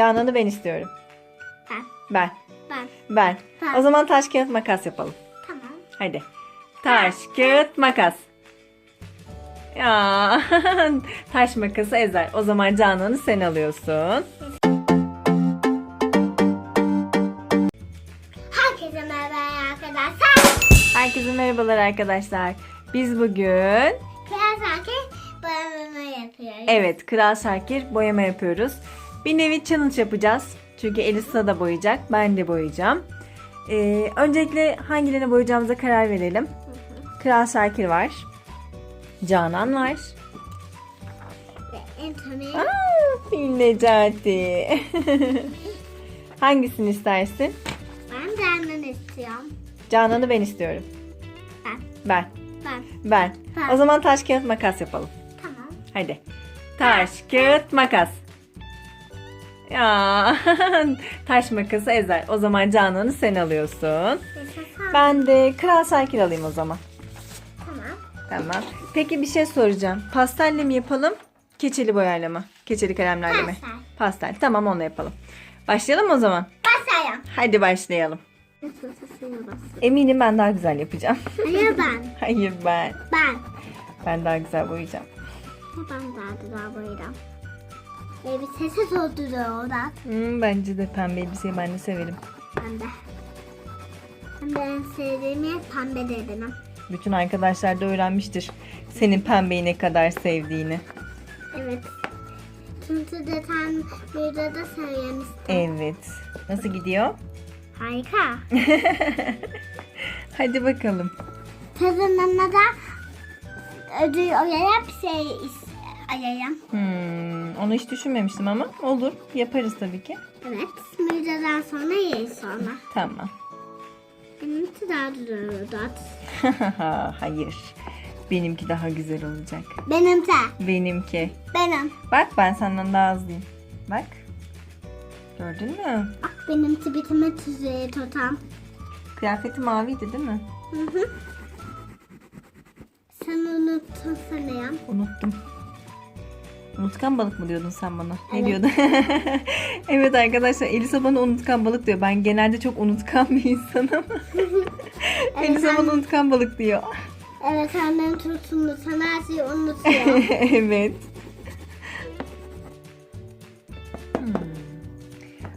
Canan'ı ben istiyorum. Ben. Ben. Ben. Ben. Ben. O zaman taş kağıt makas yapalım. Tamam. Hadi. Taş kağıt makas. Ya taş makası ezer. O zaman Canan'ı sen alıyorsun. Herkese merhaba arkadaşlar. Herkese merhabalar arkadaşlar. Biz bugün Biraz erkek boyama yapıyoruz. evet Kral Şakir boyama yapıyoruz. Bir nevi challenge yapacağız. Çünkü Elisa da boyayacak. Ben de boyayacağım. Ee, öncelikle hangilerine boyayacağımıza karar verelim. Kral Şakir var. Canan var. Aa, Fil Necati. Hangisini istersin? ben canını istiyorum. Canan'ı ben istiyorum. Ben. Ben. Ben. Ben. Ben. O zaman taş kağıt makas yapalım. Tamam. Hadi. Taş kağıt makas. Ya taş makası ezer. O zaman Canan'ı sen alıyorsun. Ben de Kral Şakir alayım o zaman. Tamam. Tamam. Peki bir şey soracağım. Pastelle mi yapalım? Keçeli boyayla mı? Keçeli kalemlerle mi? Pastel. Pastel. Tamam onunla yapalım. Başlayalım o zaman. Başlayalım. Hadi başlayalım. Eminim ben daha güzel yapacağım. Hayır ben. Hayır ben. Ben. Ben daha güzel boyayacağım. Ben daha güzel boyayacağım. Elbisesi dolduruyor orada. Hmm, bence de pembe elbiseyi ben de severim. Ben de. Ben de en sevdiğim yer pembe dedim. Bütün arkadaşlar da öğrenmiştir. Senin pembeyi ne kadar sevdiğini. Evet. Çünkü zaten burada da söylemiştim. Evet. Nasıl gidiyor? Harika. Hadi bakalım. Kazanana da ödül olarak bir şey ayırayım. Hmm, onu hiç düşünmemiştim ama olur. Yaparız tabii ki. Evet. Müjdeden sonra yeriz sonra. Tamam. Benimki daha güzel. Hayır. Benimki daha güzel olacak. Benimki. Benimki. Benim. Bak ben senden daha hızlıyım. Bak. Gördün mü? Bak benimki bitmek üzere tutam. Kıyafeti maviydi değil mi? Hı hı. Sen unuttun sanırım. Unuttum. Unutkan balık mı diyordun sen bana? Ne diyordun? evet arkadaşlar Elisa bana unutkan balık diyor. Ben genelde çok unutkan bir insanım. Elisa bana unutkan balık diyor. Evet annem tutsun sen her şeyi unutuyor. evet. Hmm.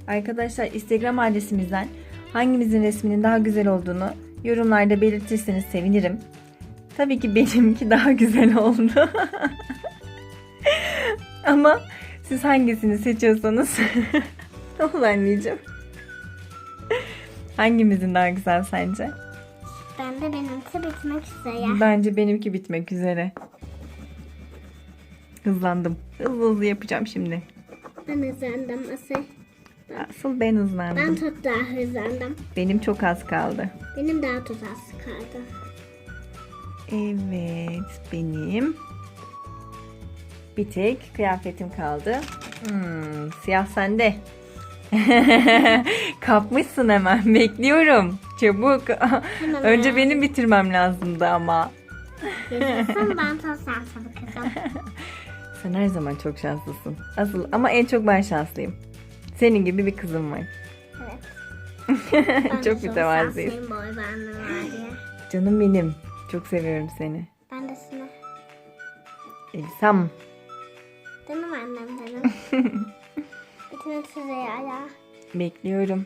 Arkadaşlar Instagram adresimizden hangimizin resminin daha güzel olduğunu yorumlarda belirtirseniz sevinirim. Tabii ki benimki daha güzel oldu. Ama siz hangisini seçiyorsanız ol anneciğim. Hangimizin daha güzel sence? ben de benimki bitmek üzere. Bence benimki bitmek üzere. Hızlandım. Hızlı hızlı yapacağım şimdi. Ben hızlandım asıl. Asıl ben hızlandım. Ben çok daha hızlandım. Benim çok az kaldı. Benim daha çok az kaldı. Evet benim. Bir tek kıyafetim kaldı. Hmm, siyah sende. Kapmışsın hemen. Bekliyorum. Çabuk. Hemen Önce hemen. benim bitirmem lazımdı ama. Yaşasın ben çok şanslı kızım. Sen her zaman çok şanslısın. Asıl ama en çok ben şanslıyım. Senin gibi bir kızım var. Evet. Çok diye. Canım benim. Çok seviyorum seni. Ben de sana. Elisam. Canım annem benim. Bitmek üzere ya. Bekliyorum.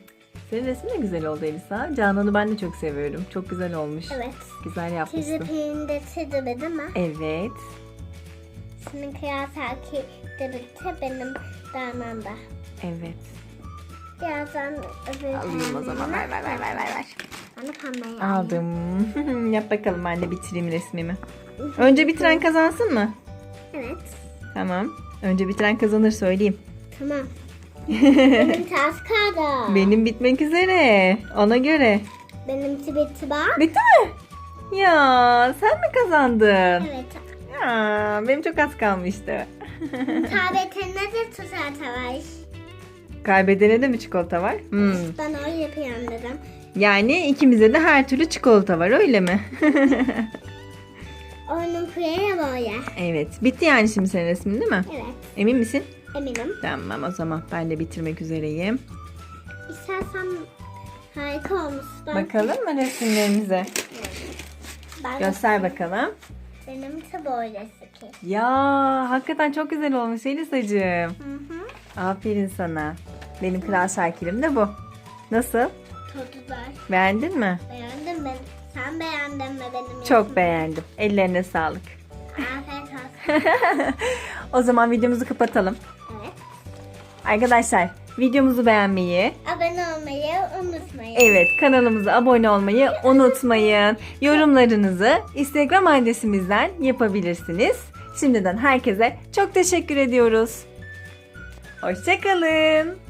Senin resmin de güzel oldu Elisa. Canan'ı ben de çok seviyorum. Çok güzel olmuş. Evet. Güzel Sizi yapmışsın. peyinde çizdi değil mi? Evet. Senin kıyafeti de benim danan da. Evet. Birazdan öbür Alayım o zaman. Ver ver ver ver ver. ver. Pembeyi alayım. Aldım. Yap bakalım de bitireyim resmimi. Önce bitiren kazansın mı? Evet. Tamam. Önce bitiren kazanır söyleyeyim. Tamam. benim ters kaldı. Benim bitmek üzere. Ona göre. Benimki bitti bak. Bitti mi? Ya sen mi kazandın? Evet. Ya, benim çok az kalmıştı. Tabletinde de tutar var. Kaybedene de mi çikolata var? Hmm. Ben öyle yapayım dedim. Yani ikimize de her türlü çikolata var öyle mi? Oyunun kuyaya böyle. evet. Bitti yani şimdi senin resmin değil mi? Evet. Emin misin? Eminim. Tamam o zaman ben de bitirmek üzereyim. İstersen harika olmuş. Ben, Bakalım mı resimlerimize? Ben, Göster bakalım. Benimki böyle sıkı. Ya hakikaten çok güzel olmuş Elisacığım. Hı hı. Aferin sana. Benim kral şarkilim de bu. Nasıl? Todular. Beğendin mi? Beğendim ben. Sen beğendin mi benim Çok beğendim. Ellerine sağlık. Afiyet olsun. O zaman videomuzu kapatalım. Evet. Arkadaşlar videomuzu beğenmeyi, Abone olmayı unutmayın. evet kanalımıza abone olmayı unutmayın. Yorumlarınızı Instagram adresimizden yapabilirsiniz. Şimdiden herkese çok teşekkür ediyoruz. Hoşçakalın.